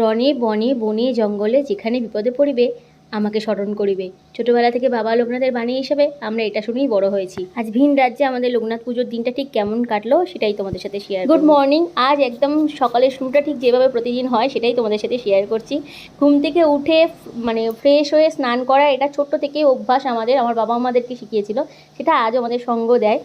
রনে, বনে বনে, জঙ্গলে যেখানে বিপদে পড়িবে, আমাকে স্মরণ করিবে। ছোটবেলা থেকে বাবা লোকনাথের বাণী হিসেবে আমরা এটা শুনেই বড় হয়েছি। আজ ভিন রাজ্যে আমাদের লোকনাথ পুজোর দিনটা ঠিক কেমন কাটলো সেটাই তোমাদের সাথে শেয়ার গুড মর্নিং আজ একদম সকালের শুরুটা ঠিক যেভাবে প্রতিদিন হয় সেটাই তোমাদের সাথে শেয়ার করছি। ঘুম থেকে উঠে মানে ফ্রেশ হয়ে স্নান করা এটা ছোট্ট থেকে অভ্যাস আমাদের, আমার বাবা আমাদেরকে শিখিয়েছিল। সেটা আজও আমাদের সঙ্গ দেয়।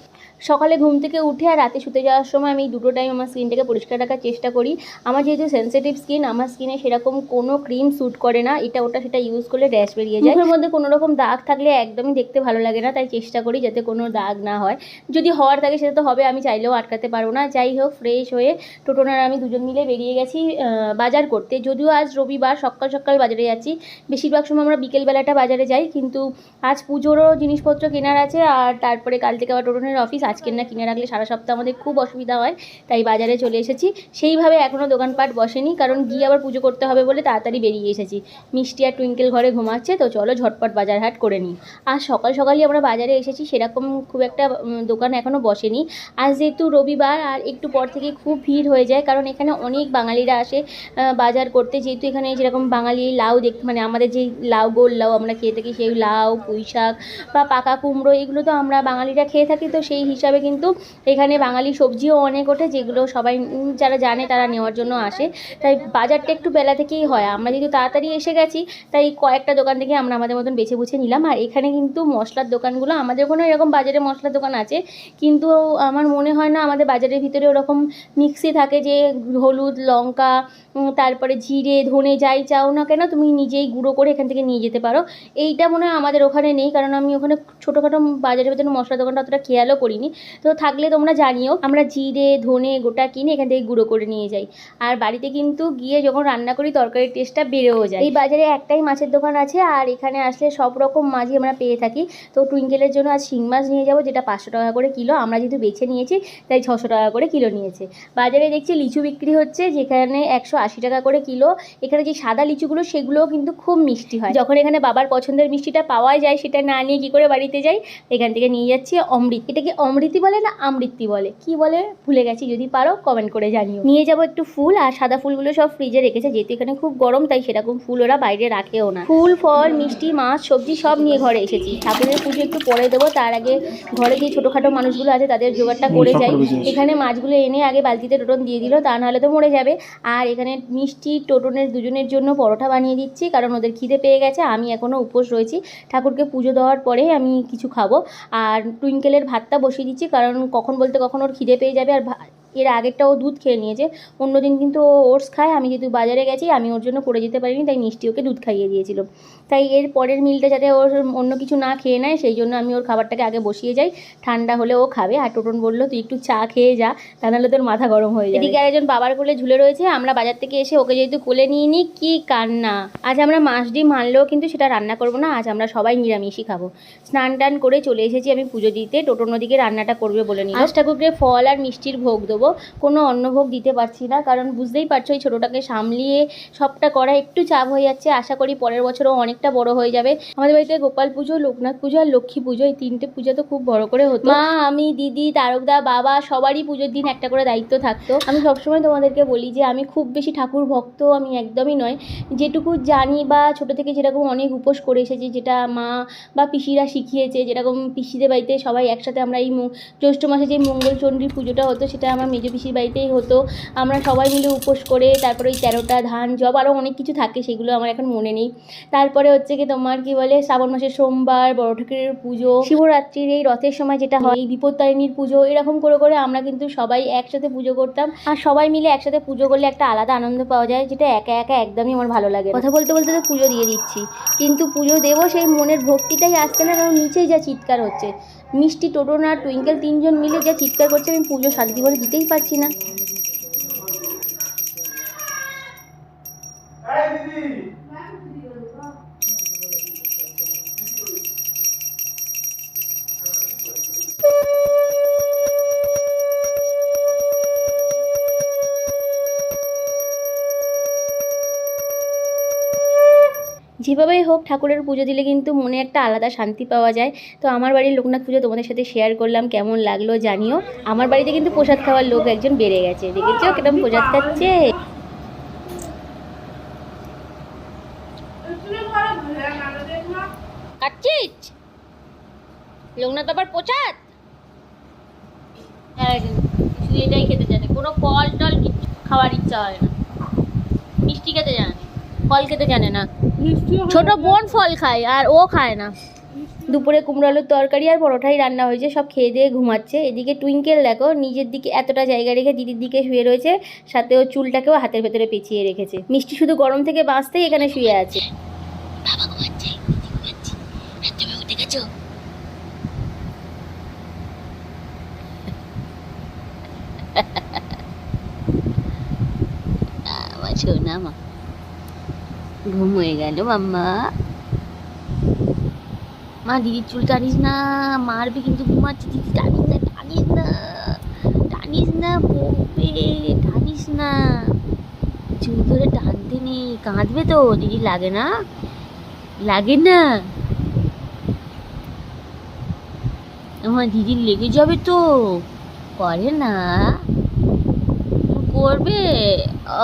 সকালে ঘুম থেকে উঠে আর রাতে শুতে যাওয়ার সময় আমি দুটো টাইম আমার স্কিনটাকে পরিষ্কার রাখার চেষ্টা করি। আমার যেহেতু সেনসিটিভ স্কিন আমার স্কিনে সেরকম কোনো ক্রিম স্যুট করে না। এটা ওটা সেটা ইউজ করলে র্যাশ বেরিয়ে যায়। মুখের মধ্যে কোনো রকম দাগ থাকলে একদমই দেখতে ভালো লাগে না, তাই চেষ্টা করি যাতে কোনো দাগ না হয়। যদি হওয়ার থাকে সেটা তো হবে, আমি চাইলেও আটকাতে পারব না। যাই হোক ফ্রেশ হয়ে টোটোনার আমি দুজন মিলে বেরিয়ে গেছি বাজার করতে। যদিও আজ রবিবার, সকাল সকাল বাজারে যাচ্ছি। বেশিরভাগ সময় আমরা বিকেলবেলাটা বাজারে যাই, কিন্তু আজ পুজোরও জিনিসপত্র কেনার আছে, আর তারপরে কাল থেকে আবার টোটনের অফিস আজকের না কিনে রাখলে সারা সপ্তাহ আমাদের খুব অসুবিধা হয়, তাই বাজারে চলে এসেছি। সেইভাবে এখনও দোকানপাট বসেনি, কারণ গিয়ে আবার পুজো করতে হবে বলে তাড়াতাড়ি বেরিয়ে এসেছি। মিষ্টি আর টুইঙ্কেল ঘরে ঘুমাচ্ছে, তো চলো ঝটপট বাজার হাট করে নিই। আর সকাল সকালই আমরা বাজারে এসেছি, সেরকম খুব একটা দোকান এখনও বসেনি। আজ যেহেতু রবিবার, আর একটু পর থেকে খুব ভিড় হয়ে যায়, কারণ এখানে অনেক বাঙালিরা আসে বাজার করতে। যেহেতু এখানে যেরকম বাঙালি লাউ দেখ মানে আমাদের যে লাউ, গোল লাউ আমরা খেয়ে থাকি, সেই লাউ পুঁই শাক বা পাকা কুমড়ো, এগুলো তো আমরা বাঙালিরা খেয়ে থাকি, তো সেই হিসাবে কিন্তু এখানে বাঙালি সবজিও অনেক ওঠে, যেগুলো সবাই যারা জানে তারা নেওয়ার জন্য আসে। তাই বাজারটা একটু বেলা থেকেই হয়। আমরা যেহেতু তাড়াতাড়ি এসে গেছি, তাই কয়েকটা দোকান থেকে আমরা আমাদের মতন বেছে বুছে নিলাম। আর এখানে কিন্তু মশলার দোকানগুলো, আমাদের ওখানে এরকম বাজারে মশলার দোকান আছে, কিন্তু আমার মনে হয় না আমাদের বাজারের ভিতরে ওরকম মিক্সি থাকে যে হলুদ, লঙ্কা তারপরে জিরে, ধনে, যাই চাও না কেন তুমি নিজেই গুঁড়ো করে এখান থেকে নিয়ে যেতে পারো। এইটা মনে হয় আমাদের ওখানে নেই, কারণ আমি ওখানে ছোটোখাটো বাজারের ভেতরে মশলা দোকানটা অতটা খেয়ালও করিনি। তো থাকলে তোমরা জানিও, আমরা জিরে, ধনে, গোটা কিনে এখান থেকে গুঁড়ো করে নিয়ে যাই। আর বাড়িতে কিন্তু গিয়ে যখন রান্না করি, তরকারির টেস্টটা বেড়েও যায়। এই বাজারে একটাই মাছের দোকান আছে, আর এখানে আসলে সব রকম মাছই আমরা পেয়ে থাকি। তো টুইঙ্কেলের জন্য আজ শিং মাছ নিয়ে যাব, যেটা পাঁচশো টাকা করে কিলো। আমরা যেহেতু বেছে নিয়েছি, তাই ছশো টাকা করে কিলো নিয়েছে। বাজারে দেখছি লিচু বিক্রি হচ্ছে, যেখানে একশো আশি টাকা করে কিলো। এখানে যে সাদা লিচুগুলো, সেগুলোও কিন্তু খুব মিষ্টি হয়। যখন এখানে বাবার পছন্দের মিষ্টিটা পাওয়া যায়, সেটা না নিয়ে কী করে বাড়িতে যাই? এখান থেকে নিয়ে যাচ্ছি অমৃত। এটা কি অমৃতি বলে না আমৃতি বলে? কি বলে? ভুলে গেছি যদি পারো কমেন্ট করে জানিও। নিয়ে যাব একটু ফুল আর সাদা ফুলগুলো সব ফ্রিজে রেখেছে যেহেতু এখানে খুব গরম তাই সেরকম ফুল ওরা বাইরে রাখেও না। ফুল ফল মিষ্টি মাছ সবজি সব নিয়ে ঘরে এসেছি। ঠাকুরের পুজো একটু পরে দেবো তার আগে ঘরে যে ছোটোখাটো মানুষগুলো আছে তাদের জোগাড়টা করে যাই। এখানে মাছগুলো এনে আগে বালতিতে টোটন দিয়ে দিল তা নাহলে তো মরে যাবে। আর এখানে মিষ্টি টোটনের দুজনের জন্য পরোটা বানিয়ে দিচ্ছি কারণ ওদের খিদে পেয়ে গেছে আমি এখনও উপোস রয়েছি। ঠাকুরকে পুজো দেওয়ার পরে আমি কিছু খাব। আর টুইঙ্কেলের ভাতটা বসিয়ে দিচ্ছি কারণ কখন বলতে কখন ওর খিদে পেয়ে যাবে আর এর আগেরটা ও দুধ খেয়ে নিয়েছে। অন্যদিন কিন্তু ও ওটস খায়। আমি যেহেতু বাজারে গেছি আমি ওর জন্য করে যেতে পারিনি তাই মিষ্টি ওকে দুধ খাইয়ে দিয়েছিল। তাই এর পরের মিলটা যাতে ওর অন্য কিছু না খেয়ে নেয় সেই জন্য আমি ওর খাবারটাকে আগে বসিয়ে যাই। ঠান্ডা হলে ও খাবে। আর টোটন বলল তুই একটু চা খেয়ে যা তা নাহলে তোর মাথা গরম হয়ে যাবে। এদিকে একজন বাবার কোলে ঝুলে রয়েছে। আমরা বাজার থেকে এসে ওকে যেহেতু কোলে নিয়ে নিই কী কান্না। আজ আমরা মাছ ডিম আনলেও কিন্তু সেটা রান্না করব না। আজ আমরা সবাই নিরামিষই খাব। স্নান টান করে চলে এসেছি আমি পুজো দিতে। টোটোর ওদিকে রান্নাটা করবে বলে নিই আজ ঠাকুরকে ফল আর মিষ্টির ভোগ দেবো। কোনো অন্নভোগ দিতে পারছি না কারণ বুঝতেই পারছ এই ছোটোটাকে সামলিয়ে সবটা করা একটু চাপ হয়ে যাচ্ছে। আশা করি পরের বছরও অনেকটা বড় হয়ে যাবে। আমাদের বাড়িতে গোপাল পুজো লোকনাথ পুজো আর লক্ষ্মী পুজো এই তিনটে পুজো তো খুব বড় করে হতো। মা আমি দিদি তারকদা বাবা সবারই পুজোর দিন একটা করে দায়িত্ব থাকতো। আমি সবসময় তোমাদেরকে বলি যে আমি খুব বেশি ঠাকুর ভক্ত আমি একদমই নয়। যেটুকু জানি বা ছোটো থেকে যেরকম অনেক উপোস করে এসেছি যেটা মা বা পিসিরা শিখিয়েছে যেরকম পিসিদের বাড়িতে সবাই একসাথে আমরা এই জ্যৈষ্ঠ মাসে যে মঙ্গলচণ্ডীর পুজোটা হতো সেটা আমার মেজো পিসির বাড়িতেই হতো। আমরা সবাই মিলে উপোস করে, তারপরে ওই তেরোটা ধান, জব আরও অনেক কিছু থাকে সেগুলো আমার এখন মনে নেই। তারপরে হচ্ছে কি তোমার কি বলে, শ্রাবণ মাসের সোমবার, বড় ঠাকুরের পুজো, শিবরাত্রির এই রথের সময় যেটা হয়, এই বিপত্তারিণীর পুজো, এরকম করে করে আমরা কিন্তু সবাই একসাথে পুজো করতাম। আর সবাই মিলে একসাথে পুজো করলে একটা আলাদা আনন্দ পাওয়া যায়, যেটা একা একা একদমই আমার ভালো লাগে কথা বলতে বলতে তো পুজো দিয়ে দিচ্ছি। কিন্তু পুজো দেবো সেই মনের ভক্তিটাই আসছে না, কারণ নিচেই যা চিৎকার হচ্ছে। মিষ্টি, টোটোনা টুইঙ্কেল তিনজন মিলে যা চিৎকার করছে, আমি পুজো শান্তি বলে দিতেই পারছি না। যেভাবেই হোক ঠাকুরের পুজো দিলে কিন্তু মনে একটা আলাদা শান্তি পাওয়া যায়। তো আমার বাড়ির লোকনাথ পুজো তোমাদের সাথে শেয়ার করলাম, কেমন লাগল জানিও। আমার বাড়িতে কিন্তু প্রসাদ খাওয়ার লোক একজন বেড়ে গেছে। দেখেছ কিরম প্রসাদ খাচ্ছে? লোকনাথ আবার পোচাত হ্যাঁ এটাই খেতে জানে কোনো ফল টল খাওয়ার ইচ্ছা হয় না। মিষ্টি খেতে জানে, ফল খেতে জানে না। ছোট বোন ফল খায় আর ও খায় না। দুপুরে কুমড়ো আলুর তরকারি আর পরোটাই রান্না হয়েছে সব খেয়ে দিয়ে ঘুমাচ্ছে। এদিকে টুইঙ্কেল দেখো নিজের দিকে এতটা জায়গা রেখে দিদির দিকে শুয়ে রয়েছে সাথে ও চুলটাকেও হাতের ভেতরে পেঁচিয়ে রেখেছে। মিষ্টি শুধু গরম থেকে বাঁচতেই এখানে শুয়ে আছে। বাবা ঘুমাচ্ছে দিদি ঘুমাচ্ছে। আর তুমি উঠে গেছো? আমার সোনা মা। ঘুম হয়ে গেল, মাম্মা। মা, দিদির চুল টানিস না। মারবে কিন্তু ঘুমাচ্ছে। দিদি, টানিস না টানিস না টানিস না, বকবে, টানিস না। চুল ধরে টানতে নেই। কাঁদবে তো, দিদি, লাগে না? লাগে না? আমার দিদির লেগে যাবে তো। করে না। করবে?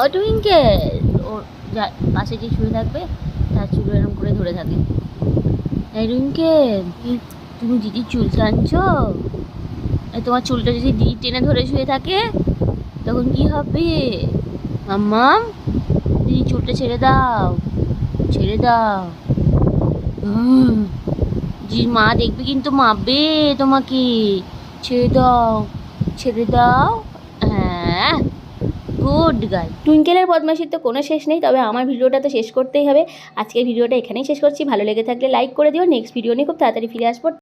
অটুইঙ্কেল পাশে যে শুয়ে থাকবে, তার চুল এরকম করে ধরে থাকে। এই তুমি দিদির চুল টানছো তোমার চুলটা যদি দিদি টেনে ধরে শুয়ে থাকে, তখন কি হবে? মাম্মাম, দিদি চুলটা ছেড়ে দাও ছেড়ে দাও। জি মা দেখবে কিন্তু মাপবে তোমাকে। ছেড়ে দাও ছেড়ে দাও। হ্যাঁ গুড গাই। টুইঙ্কেলের বদমাশির তো কোনো শেষ নেই, তবে আমার ভিডিওটা তো শেষ করতেই হবে। আজকের ভিডিওটা এখানেই শেষ করছি। ভালো লেগে থাকলে লাইক করে দিও। নেক্সট ভিডিও নিয়ে খুব তাড়াতাড়ি ফিরে আসব।